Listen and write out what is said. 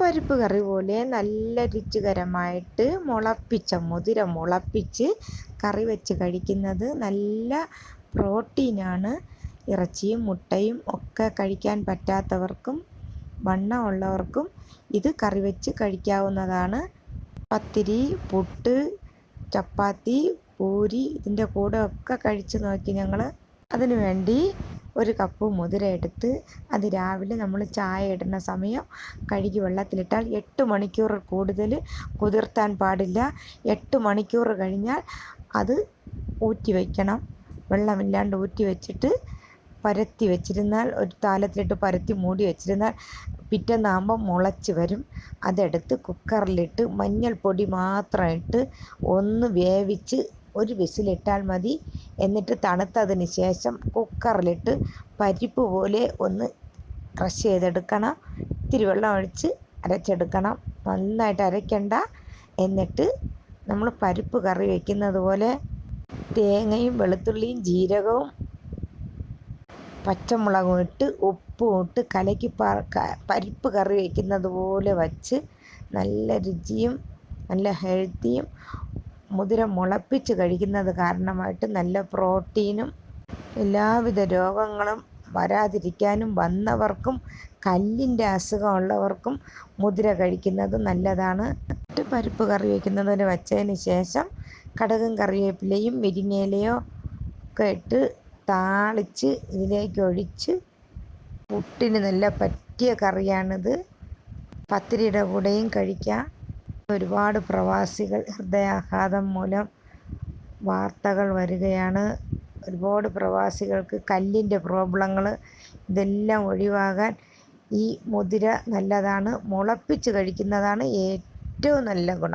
പരിപ്പ് കറി പോലെ നല്ല രുചികരമായിട്ട് മുളപ്പിച്ച മുതിര മുളപ്പിച്ച് കറി വെച്ച് കഴിക്കുന്നത് നല്ല പ്രോട്ടീനാണ്. ഇറച്ചിയും മുട്ടയും ഒക്കെ കഴിക്കാൻ പറ്റാത്തവർക്കും വണ്ണമുള്ളവർക്കും ഇത് കറി വെച്ച് കഴിക്കാവുന്നതാണ്. പത്തിരി പുട്ട് ചപ്പാത്തി പൂരി ഇതിന്റെ കൂടെ ഒക്കെ കഴിച്ച് നോക്കി ഞങ്ങൾ അതിനു വേണ്ടി ഒരു കപ്പ് മുതിര എടുത്ത് അത് രാവിലെ നമ്മൾ ചായ ഇടുന്ന സമയം കഴുകി വെള്ളത്തിലിട്ടാൽ എട്ട് മണിക്കൂർ കൂടുതൽ കുതിർത്താൻ പാടില്ല. എട്ട് മണിക്കൂർ കഴിഞ്ഞാൽ അത് ഊറ്റി വയ്ക്കണം വെള്ളമില്ലാണ്ട് ഊറ്റി വെച്ചിട്ട് പരത്തി വെച്ചിരുന്നാൽ ഒരു താലത്തിലിട്ട് പരത്തി മൂടി വെച്ചിരുന്നാൽ പിറ്റേന്നാകുമ്പോൾ മുളച്ച് വരും. അതെടുത്ത് കുക്കറിലിട്ട് മഞ്ഞൾപ്പൊടി മാത്രം ഇട്ട് ഒന്ന് വേവിച്ച് ഒരു വിസിലിട്ടാൽ മതി. എന്നിട്ട് തണുത്തതിന് ശേഷം കുക്കറിലിട്ട് പരിപ്പ് പോലെ ഒന്ന് ക്രഷ് ചെയ്തെടുക്കണം. ഇത്തിരി വെള്ളം ഒഴിച്ച് അരച്ചെടുക്കണം. നന്നായിട്ട് അരയ്ക്കണ്ട. എന്നിട്ട് നമ്മൾ പരിപ്പ് കറി വയ്ക്കുന്നത് പോലെ തേങ്ങയും വെളുത്തുള്ളിയും ജീരകവും പച്ചമുളകും ഇട്ട് ഉപ്പും ഇട്ട് കലക്കി പരിപ്പ് കറി വയ്ക്കുന്നത് പോലെ വച്ച് നല്ല രുചിയും നല്ല ഹെൽത്തിയും മുതിര മുളപ്പിച്ച് കഴിക്കുന്നത് കാരണമായിട്ട് നല്ല പ്രോട്ടീനും എല്ലാവിധ രോഗങ്ങളും വരാതിരിക്കാനും വന്നവർക്കും കല്ലിന്റെ അസുഖമുള്ളവർക്കും മുതിര കഴിക്കുന്നത് നല്ലതാണ്. പരിപ്പ് കറി വയ്ക്കുന്നതിന് വച്ചതിന് ശേഷം കടുകും കറിവേപ്പിലയും മുരിങ്ങയിലയോ ഒക്കെ ഇട്ട് താളിച്ച് ഇതിലേക്ക് ഒഴിച്ച് പുട്ടിന് നല്ല പറ്റിയ കറിയാണിത്. പത്തിരിയുടെ കൂടെയും കഴിക്കാം. ഒരുപാട് പ്രവാസികൾ ഹൃദയാഘാതം മൂലം വാർത്തകൾ വരികയാണ്. ഒരുപാട് പ്രവാസികൾക്ക് കല്ലിന്റെ പ്രോബ്ലങ്ങൾ ഇതെല്ലാം ഒഴിവാകാൻ ഈ മുതിര നല്ലതാണ്. മുളപ്പിച്ച് കഴിക്കുന്നതാണ് ഏറ്റവും നല്ല ഗുണം.